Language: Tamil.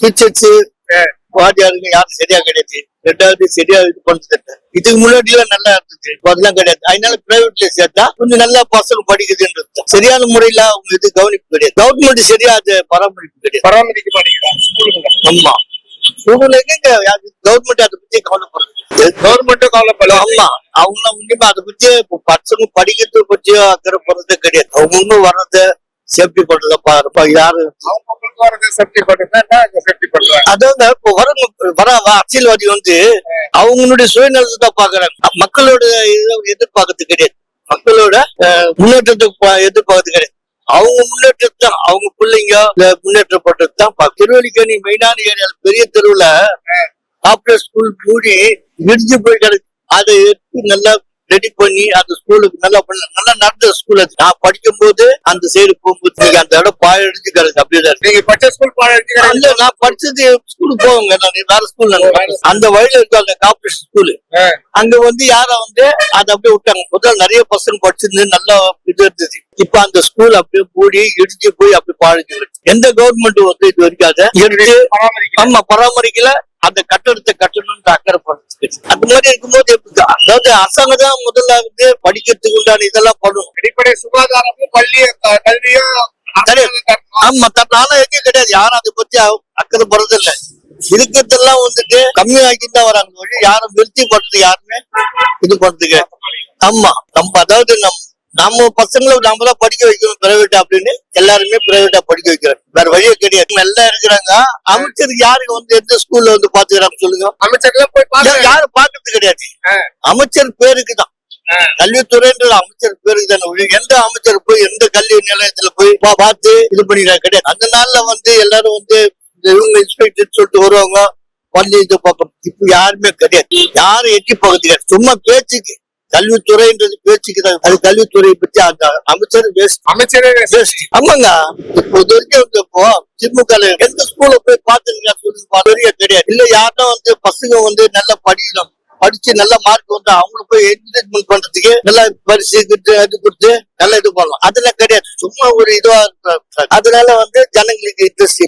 டீச்சர்ஸ் வாத்தியாருங்க யாரும் சரியா கிடையாது. ரெண்டாவது சரியா இது பண்றது. இதுக்கு முன்னாடி எல்லாம் நல்லா இருந்துச்சு அதெல்லாம் கிடையாது. அதனால பிரைவேட்ல சேர்த்தா கொஞ்சம் நல்லா பசங்க படிக்குதுன்றது. சரியான முறையில அவங்க இது கவனிப்பு கிடையாது. கவர்மெண்ட் சரியா அது பராமரிப்பு கிடையாது. பராமரிக்க மாட்டேங்கிறாங்க. ஆமா. எங்க கவர்மெண்ட் அதை பத்தி கவலைப்படுறது கவர்மெண்ட்டும் கவலைப்படல. ஆமா. அவங்க உண்மையா அதை பத்தி பசங்க படிக்கிறது பத்தி அக்கறை போறது கிடையாது. அவங்க வர்றத சேஃப்டி பண்றத பாருப்பா யாரு? அவங்க மக்களுக்கு என்ன அதாவது இப்போ வர வர அரசியல்வாதி வந்து அவங்களுடைய சுயநலத்தை தான் பாக்குறாங்க மக்களோட எதிர்பார்க்கறது கிடையாது. மக்களோட முன்னேற்றத்தை பா- எதிர்பார்க்கறது கிடையாது. அவங்க முன்னேற்றத்தை தான் அவங்க பிள்ளைங்க முன்னேற்றப்பட்டது தான் திருவள்ளிக்கணி மெயினான ஏரியால பெரிய தெருவுல ஆப்ரேட் ஸ்கூல் மூடி விரிஞ்சு போய் கிடக்கு. அதை எடுத்து நல்லா ரெடி பண்ணி அந்த ஸ்கூலுக்கு நல்லா பண்ண நல்லா நடந்த ஸ்கூல் அது. நான் படிக்கும் போது அந்த சைடு போகும்போது இன்னைக்கு அந்த இடம் பாயடிச்சு கிடக்கு அப்படியே தான் இருக்கு. நீங்க பச்சை ஸ்கூல் இல்ல நான் படிச்சது ஸ்கூலுக்கு போவாங்க நான் வேற ஸ்கூல் அந்த வழியில இருக்காங்க கார்பரேஷன் ஸ்கூலு அங்க வந்து யார வந்து அதை அப்படியே விட்டாங்க. முதல்ல நிறைய பசங்க படிச்சிருந்து நல்லா இது இருந்தது. இப்ப அந்த ஸ்கூல் அப்படியே மூடி இடிச்சு போய் அப்படி பாழஞ்சு. எந்த கவர்மெண்ட் வந்து இது வரைக்கும் ஆமா பராமரிக்கல. அந்த கட்டடத்தை கட்டணும்னு அக்கறை பண்ணுறது அந்த மாதிரி இருக்கும்போது எப்படி அதாவது அரசாங்கம் தான் முதல்ல வந்து படிக்கிறதுக்கு உண்டான இதெல்லாம் பண்ணும். அடிப்படை சுகாதாரமும் பள்ளி கல்வியும். ஆமா தன்னால எங்க கிடையாது. யாரும் அதை பத்தி அக்கறை போறது இல்ல இருக்கிறதெல்லாம் வந்துட்டு கம்மியாக்கி தான் வராங்க யாரும் விருத்தி பண்றது யாருமே இது பண்றதுக்கு. ஆமா நம்ம அதாவது நம் நம்ம பசங்களை நாம தான் படிக்க வைக்கணும் பிரைவேட் அப்படின்னு எல்லாருமே பிரைவேட்டா படிக்க வைக்கிறோம் எல்லாம் இருக்கிறாங்க. அமைச்சருக்கு யாருக்கு வந்து எந்த ஸ்கூல்ல வந்து பாத்துக்கிறாங்க சொல்லுங்க. அமைச்சர்லாம் போய் யாரும் பாக்குறது கிடையாது. அமைச்சர் பேருக்கு தான். ஆ. கல்வித்துறைன்றது அமைச்சர் பேருக்கு தானே எந்த அமைச்சர் போய் எந்த கல்வி நிலையத்துல போய் பார்த்து இது பண்ணிக்கிறாங்க கிடையாது. அந்த நாள்ல வந்து எல்லாரும் வந்து இவங்க இன்ஸ்பெக்டர் சொல்லிட்டு வருவாங்க. பண்ணி இது பார்க்கணும். இப்ப யாருமே கிடையாது. யாரும் எட்டி பார்க்கறது கிடையாது. சும்மா பேச்சுக்கு. கல்வித்துறைன்றது பேச்சுக்கு தான். அது கல்வித்துறையை பத்தி அந்த அமைச்சர் வேஸ்ட் அமைச்சரே வேஸ்ட் ஆமாங்க. இப்போ இது வரைக்கும் இப்போ திமுக ல எந்த ஸ்கூல்ல போய் பாத்துருக்கீங்க சொல்லுங்க பெரிய தெரியாது. இல்ல யாருன்னா வந்து பசங்க வந்து நல்லா படிக்கணும். படிச்சு நல்ல மார்க் வந்து அவங்களுக்கு போய் என்கரேஜ்மெண்ட் பண்றதுக்கு நல்லா பரிசு கிட்டு அது கொடுத்து நல்லா இது பண்ணலாம். அதெல்லாம் கிடையாது. சும்மா ஒரு இதுவா இருக்க- அதனால வந்து ஜனங்களுக்கு இன்ட்ரெஸ்ட்